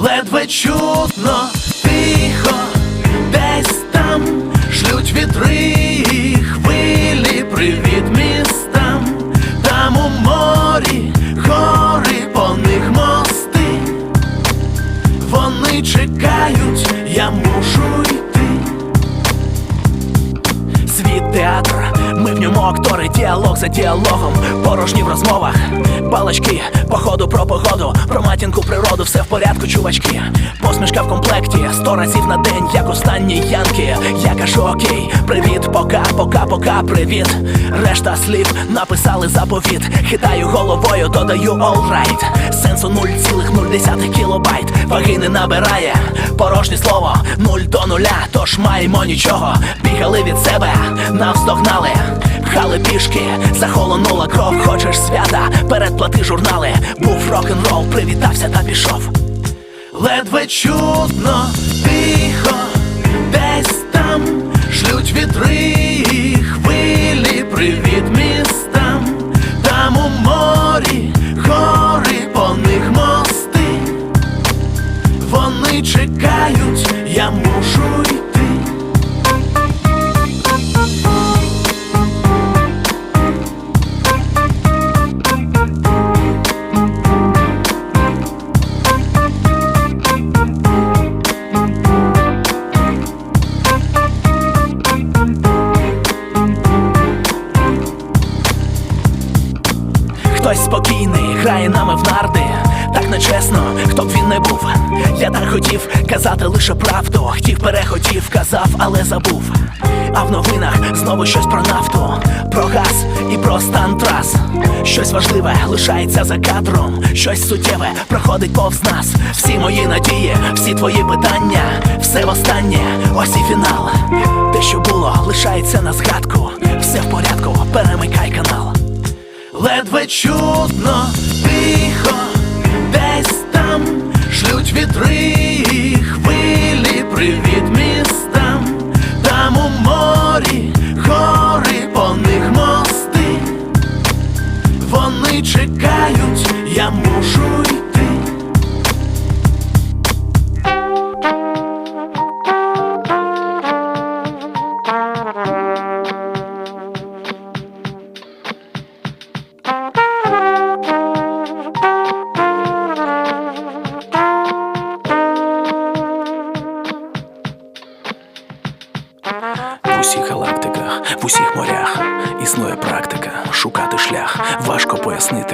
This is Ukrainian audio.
ледве чутно, тихо, десь там шлють вітри, і хвилі, привіт містам, там у морі, гори по них мости, вони чекають, я мушу йти. Світ театра, ми в ньому актори, діалог за діалогом, порожні в розмовах балачки, походу про погоду, про матінку природу, все в порядку, чувачки. Посмішка в комплекті, сто разів на день, як останні янки. Я кажу окей, привіт, пока, пока, пока, привіт. Решта слів написали заповіт. Хитаю головою, додаю all right Сенсу 0,0 кілобайт, ваги не набирає, порожнє слово, нуль до нуля, тож маємо нічого. Бігали від себе, навздогнали, пхали пішки, захолонула кров, хочеш свята, передплати журнали, був рок-н-рол, привітався та пішов. Ледве чутно, тихо, десь там шлють вітри, і хвилі, привіт містам, там у морі, гори по них мости. Вони чекають, я мушу спокійний, грає нами в нарди. Так нечесно, хто б він не був. Я так хотів казати лише правду. Хотів, перехотів, казав, але забув. А в новинах знову щось про нафту, про газ і про стан трас. Щось важливе лишається за кадром, щось суттєве проходить повз нас. Всі мої надії, всі твої питання, все востаннє, ось і фінал. Те, що було, лишається на згадку. Все в порядку, перемикай канал. Ледве чутно, тихо, десь там шлють вітри, і хвилі, привіт містам, там у морі, гори по них мости. Вони чекають, я мушу йти. Усіх галактиках, в усіх морях існує практика шукати шлях, важко пояснити.